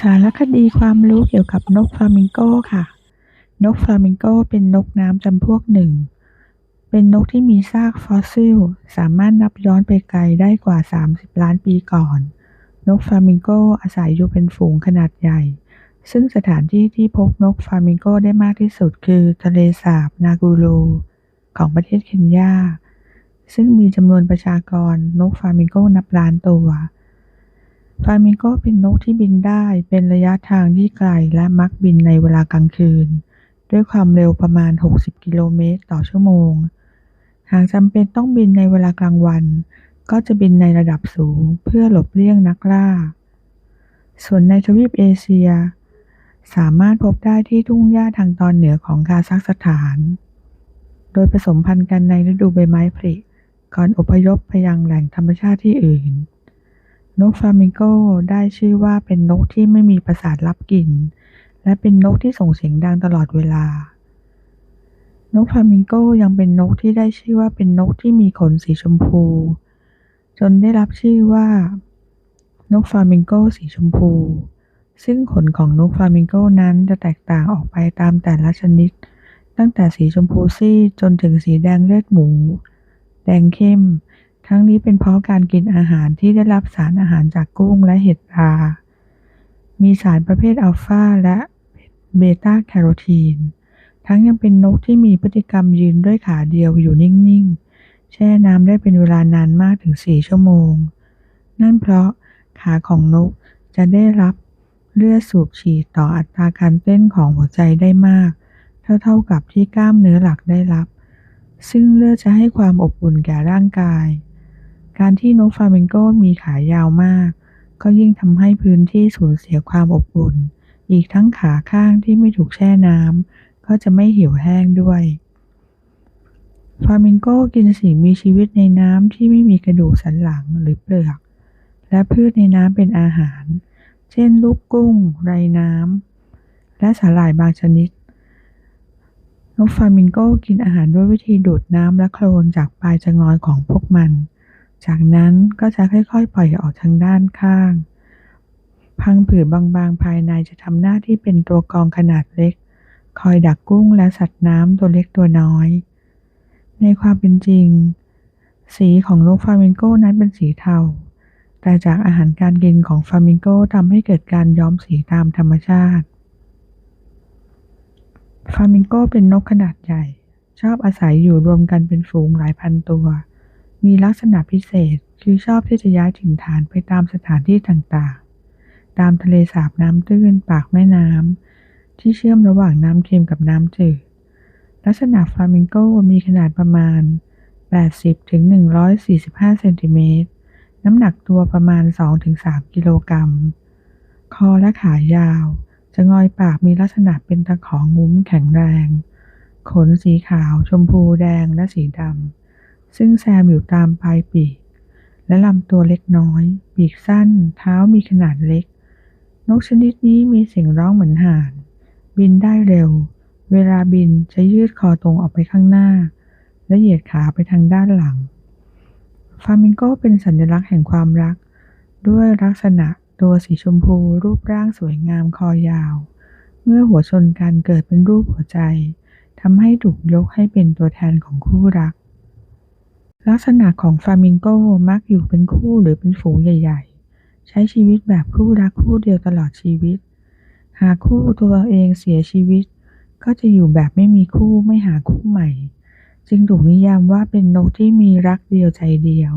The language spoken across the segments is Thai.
สารคดีความรู้เกี่ยวกับนกฟลามิงโกค่ะ นกฟลามิงโกเป็นนกน้ำจำพวกหนึ่ง เป็นนกที่มีซากฟอสซิล สามารถนับย้อนไปไกลได้กว่า 30 ล้านปีก่อน นกฟลามิงโกอาศัยอยู่เป็นฝูงขนาดใหญ่ ซึ่งสถานที่ที่พบนกฟลามิงโกได้มากที่สุดคือทะเลสาบนากูรูของประเทศเคนยา ซึ่งมีจำนวนประชากรนกฟลามิงโกนับล้านตัว ฟลามิงโกเป็นนกที่บินได้เป็นระยะทางที่ไกลและมักบินในเวลากลางคืน ด้วยความเร็วประมาณ 60 กิโลเมตรต่อชั่วโมง หากจำเป็นต้องบินในเวลากลางวัน ก็จะบินในระดับสูงเพื่อหลบเลี่ยงนักล่า ส่วนในทวีปเอเชีย สามารถพบได้ที่ทุ่งหญ้าทางตอนเหนือของคาซัคสถาน โดยผสมพันธุ์กันในฤดูใบไม้ผลิก่อนอพยพไปยังแหล่งธรรมชาติที่อื่น นกฟลามิงโกได้ชื่อว่าเป็นนกที่ไม่มีประสาทรับกลิ่น และเป็นนกที่ส่งเสียงดังตลอดเวลา นกฟลามิงโกยังเป็นนกที่ได้ชื่อว่าเป็นนกที่มีขนสีชมพู จนได้รับชื่อว่า นกฟลามิงโกสีชมพู ซึ่งขนของนกฟลามิงโกนั้นจะแตกต่างออกไปตามแต่ละชนิด ตั้งแต่สีชมพูซีดจนถึงสีแดงเลือดหมู แดงเข้ม ทั้งนี้เป็นเพราะการกินอาหารที่ได้รับสารอาหารจากกุ้งและเห็ดรา มีสารประเภทอัลฟาและเบต้าแคโรทีน ทั้งยังเป็นนกที่มีพฤติกรรมยืนด้วยขาเดียวอยู่นิ่งๆ แช่น้ำได้เป็นเวลานานมากถึง 4 ชั่วโมง นั่นเพราะขาของนกจะได้รับเลือดสูบฉีดต่ออัตราการเต้นของหัวใจได้มาก เท่าๆกับที่กล้ามเนื้อหลักได้รับ ซึ่งเลือดจะให้ความอบอุ่นแก่ร่างกาย การที่นกฟลามิงโกมีขายาวมาก ก็ยิ่งทำให้พื้นที่สูญเสียความอบอุ่น อีกทั้งขาข้างที่ไม่ถูกแช่น้ำก็จะไม่เหี่ยวแห้งด้วยฟลามิงโกกินสิ่งมีชีวิตในน้ำที่ไม่มีกระดูกสันหลังหรือเปลือก และพืชในน้ำเป็นอาหาร เช่น ลูกกุ้ง ไรน้ำ และสาหร่ายบางชนิด นกฟลามิงโกกินอาหารด้วยวิธีดูดน้ำและโคลนจากปลายจงอยของพวกมัน จากนั้นก็จะค่อยๆ ปล่อยออกทางด้านข้าง พังผืดบางๆ ภายในจะทำหน้าที่เป็นตัวกรองขนาดเล็ก คอยดักกุ้งและสัตว์น้ำตัวเล็กตัวน้อย ในความเป็นจริง สีของนกฟลามิงโก้นั้นเป็นสีเทา แต่จากอาหารการกินของฟลามิงโก้ทำให้เกิดการย้อมสีตามธรรมชาติฟลามิงโก้เป็นนกขนาดใหญ่ ชอบอาศัยอยู่รวมกันเป็นฝูงหลายพันตัว มีลักษณะพิเศษคือชอบที่จะย้ายถิ่นฐานไปตามสถานที่ต่างๆ ตามทะเลสาบน้ำตื้นปากแม่น้ำที่เชื่อมระหว่างน้ำเค็มกับน้ำจืด ลักษณะฟลามิงโกมีขนาดประมาณ 80ถึง145 เซนติเมตร น้ำหนักตัวประมาณ 2-3 กิโลกรัม คอและขายาว จะงอยปากมีลักษณะเป็นตะของุ้มแข็งแรง ขนสีขาว ชมพูแดงและสีดำ ซึ่งแซมอยู่ตามปลายปีก และลำตัวเล็กน้อย ปีกสั้น เท้ามีขนาดเล็ก นกชนิดนี้มีเสียงร้องเหมือนห่าน บินได้เร็ว เวลาบินจะยืดคอตรงออกไปข้างหน้า และเหยียดขาไปทางด้านหลัง ฟามิงโกเป็นสัญลักษณ์แห่งความรัก ด้วยลักษณะตัวสีชมพูรูปร่างสวยงามคอยาว เมื่อหัวชนกันเกิดเป็นรูปหัวใจทำให้ถูกยกให้เป็นตัวแทนของคู่รัก ลักษณะของฟลามิงโกมักอยู่เป็นคู่หรือเป็นฝูงใหญ่ ๆ ใช้ชีวิตแบบคู่รักคู่เดียวตลอดชีวิต หากคู่ตัวเองเสียชีวิต ก็จะอยู่แบบไม่มีคู่ไม่หาคู่ใหม่ จึงถูกนิยามว่าเป็นนกที่มีรักเดียวใจเดียว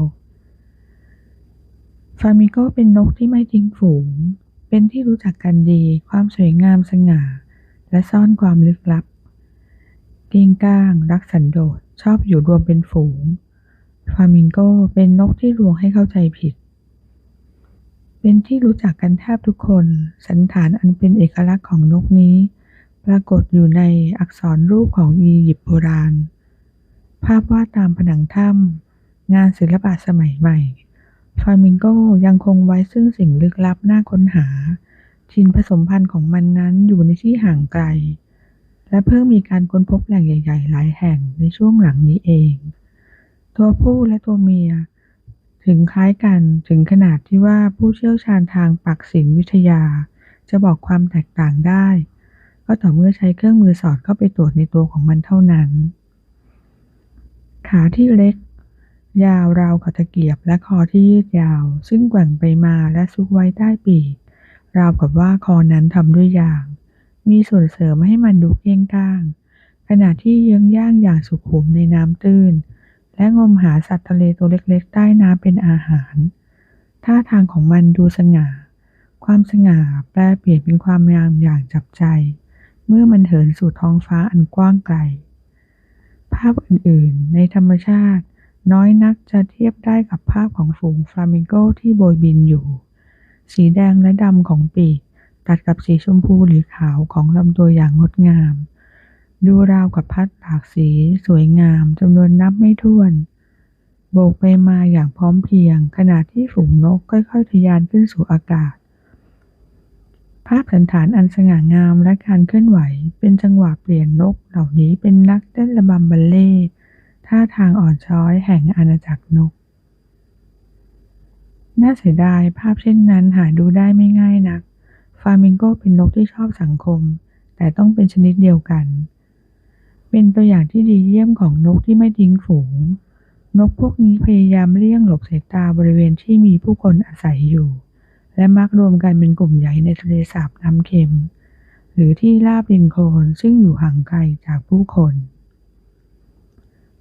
ฟามิงโกเป็นนกที่ไม่ทิ้งฝูง เป็นที่รู้จักกันดี ความสวยงามสง่า และซ่อนความลึกลับเก้งก้าง รักสันโดษ ชอบอยู่รวมเป็นฝูง ฟลามิงโกเป็นนกที่ลวงให้เข้าใจผิด เป็นที่รู้จักกันแทบทุกคน สันฐานอันเป็นเอกลักษณ์ของนกนี้ ปรากฏอยู่ในอักษรรูปของอียิปต์โบราณ ภาพวาดตามผนังถ้ำงานศิลปะสมัยใหม่ฟลามิงโกยังคงไว้ซึ่งสิ่งลึกลับน่าค้นหาชินผสมพันธุ์ของมันนั้นอยู่ในที่ห่างไกล และเพิ่งมีการค้นพบแหล่งใหญ่ ๆ หลายแห่งในช่วงหลังนี้เอง ตัวผู้และตัวเมีย ถึงคล้ายกันถึงขนาดที่ว่าผู้เชี่ยวชาญทางปักศิลวิทยา จะบอกความแตกต่างได้ ก็ต่อเมื่อใช้เครื่องมือสอดเข้าไปตรวจในตัวของมันเท่านั้น ขาที่เล็ก ยาวราวกับตะเกียบและคอที่ยืดยาว ซึ่งแกว่งไปมาและซุกไว้ใต้ปีกราวกับว่าคอนั้นทำด้วยยาง มีส่วนเสริมให้มันดูเก้งก้าง ขณะที่เยื้องย่างอย่างสุขุมในน้ำตื้น และงมหาสัตว์ทะเลตัวเล็กๆ ใต้น้ำเป็นอาหาร ท่าทางของมันดูสง่า ความสง่าแปลเปลี่ยนเป็นความงามอย่างจับใจ เมื่อมันเหินสู่ท้องฟ้าอันกว้างไกล ภาพอื่นๆ ในธรรมชาติ น้อยนักจะเทียบได้กับภาพของฝูงฟลามิงโกที่โบยบินอยู่ สีแดงและดำของปีกตัดกับสีชมพูหรือขาวของลำตัวอย่างงดงาม ดูราวกับพัดหลากสีสวยงามจำนวนนับไม่ถ้วน โบกไปมาอย่างพร้อมเพรียง ขณะที่ฝูงนกค่อยๆทะยานขึ้นสู่อากาศ ภาพสันฐานอันสง่างามและการเคลื่อนไหว เป็นจังหวะเปลี่ยนนกเหล่านี้เป็นนักเต้นระบำบัลเล่ท่าทางอ่อนช้อยแห่งอาณาจักรนก น่าเสียดายภาพเช่นนั้นหาดูได้ไม่ง่ายนัก ฟามิงโกเป็นนกที่ชอบสังคม แต่ต้องเป็นชนิดเดียวกัน เป็นตัวอย่างที่ดีเยี่ยมของนกที่ไม่ทิ้งฝูง นกพวกนี้พยายามเลี่ยงหลบสายตาบริเวณที่มีผู้คนอาศัยอยู่ และมักรวมกันเป็นกลุ่มใหญ่ในทะเลสาบน้ำเค็ม หรือที่ราบริมโคลนซึ่งอยู่ห่างไกลจากผู้คน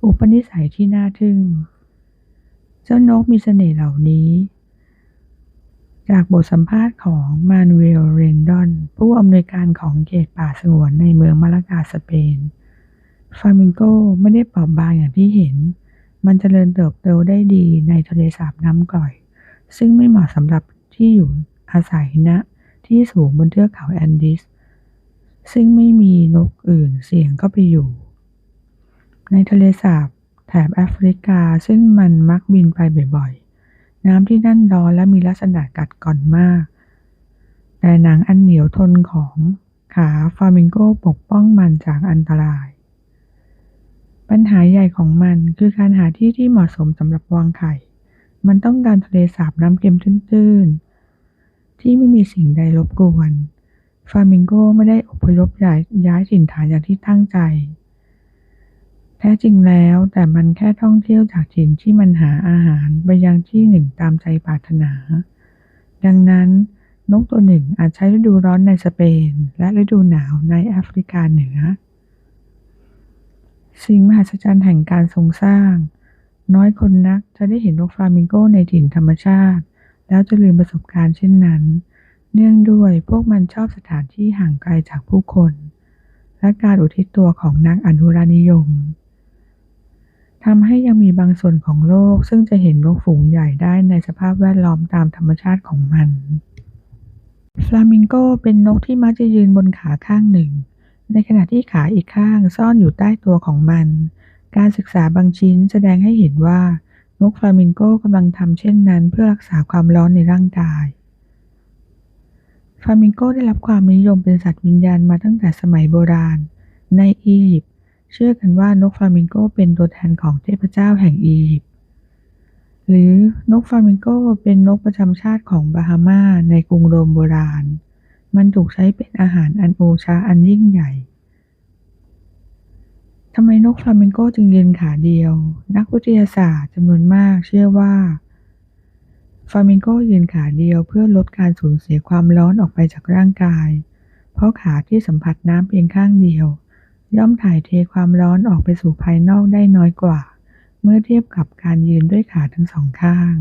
อุปนิสัยที่น่าทึ่ง เจ้านกมีเสน่ห์เหล่านี้ จากบทสัมภาษณ์ของมานูเอล เรนดอน ผู้อำนวยการของเขตป่าสงวนในเมืองมาลากาสเปน ฟามิงโกไม่ได้เปราบบางอย่างที่เห็น มันจเจริญเติบโตได้ดีในทะเลสาบน้ำกร่อย ซึ่งไม่เหมาะสำหรับที่อยู่อาศัยณนะที่สูงบนเทือกเขาแอนดิส ซึ่งไม่มีนกอื่นเสี่ยงเข้าไปอยู่ ในทะเลสาบแถบแอฟริกาซึ่งมันมักบินไปบ่อยๆ น้ำที่นั่นร้อนและมีลักษณะกัดก่อนมาก แต่หนังอันเหนียวทนของขาฟามิงโกปกป้องมันจากอันตราย ปัญหาใหญ่ของมันคือการหาที่ที่เหมาะสมสำหรับวางไข่ มันต้องการทะเลสาบน้ำเค็มตื้นๆ ที่ไม่มีสิ่งใดรบกวน ฟามิงโกไม่ได้อพยพย้ายย้ายถิ่นฐานอย่างที่ตั้งใจ แท้จริงแล้วแต่มันแค่ท่องเที่ยวจากถิ่นที่มันหาอาหารไปยังที่หนึ่งตามใจปรารถนา ดังนั้นนกตัวหนึ่งอาจใช้ฤดูร้อนในสเปน และฤดูหนาวในแอฟริกาเหนือ สิ่งมหัศจรรย์แห่งการทรงสร้าง น้อยคนนักจะได้เห็นนกฟลามิงโกในถิ่นธรรมชาติ แล้วจะลืมประสบการณ์เช่นนั้น เนื่องด้วยพวกมันชอบสถานที่ห่างไกลจากผู้คน และการอุทิศตัวของนักอนุรักษ์นิยมทำให้ยังมีบางส่วนของโลกซึ่งจะเห็นนกฝูงใหญ่ได้ในสภาพแวดล้อมตามธรรมชาติของมัน ฟลามิงโกเป็นนกที่มักจะยืนบนขาข้างหนึ่ง ในขณะที่ขาอีกข้างซ่อนอยู่ใต้ตัวของมัน การศึกษาบางชิ้นแสดงให้เห็นว่านกฟลามิงโกกำลังทำเช่นนั้นเพื่อรักษาความร้อนในร่างกาย ฟลามิงโกได้รับความนิยมเป็นสัตว์วิญญาณมาตั้งแต่สมัยโบราณ ในอียิปต์เชื่อกันว่านกฟลามิงโกเป็นตัวแทนของเทพเจ้าแห่งอียิปต์หรือนกฟลามิงโกเป็นนกประจำชาติของบาฮามาในกรุงโรมโบราณ มันถูกใช้เป็นอาหารอันโอชาอันยิ่งใหญ่ทำไมนกฟลามิงโกจึงยืนขาเดียว นักวิทยาศาสตร์จำนวนมากเชื่อว่าฟลามิงโกยืนขาเดียวเพื่อลดการสูญเสียความร้อนออกไปจากร่างกาย เพราะขาที่สัมผัสน้ำเพียงข้างเดียว ย่อมถ่ายเทความร้อนออกไปสู่ภายนอกได้น้อยกว่า เมื่อเทียบกับการยืนด้วยขาทั้งสองข้าง